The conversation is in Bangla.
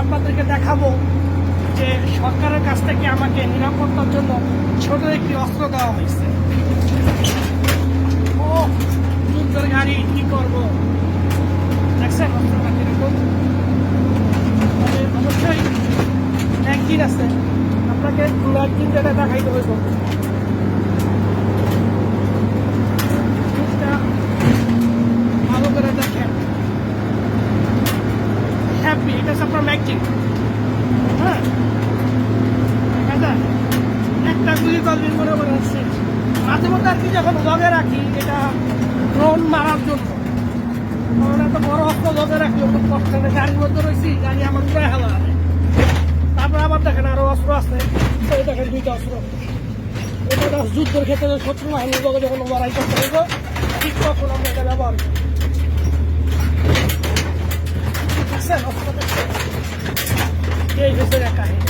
আপনাদেরকে দেখাবো যে সরকারের কাছ থেকে আমাকে নিরাপত্তার জন্য ছোট একটি অস্ত্র দেওয়া হয়েছে। ও, যুদ্ধের গাড়ি, কি করব? দেখছেন অস্ত্রটা কীরকম? অবশ্যই একদিন আছে। আপনাকে দু একদিন যেটা দেখাইতে হইব। হ্যাপি এটা হচ্ছে আপনার ম্যাগজিন হ্যাঁ দেখা যায়? একটা গুলি করবেন মনে মনে হচ্ছে মাঝে মধ্যে আর কি যখন লগে রাখি, এটা ড্রোন মারার জন্য। কারণ এত বড় অস্ত্র লগে রাখি অত কষ্ট নেই গাড়ির মধ্যে রয়েছি, গাড়ি আমার উড়ে হেলা। তারপরে আবার দেখেন আরও অস্ত্র আছে। এই দেখেন দুইটা অস্ত্র। এটা যুদ্ধের ক্ষেত্রে শত্রু বাহিনীর যখন লড়াই করতে হইব ঠিক তখন আমরা এটা ব্যবহার করি দেখছেন অস্ত্র দেখছেন এই হচ্ছে এক কাহিনী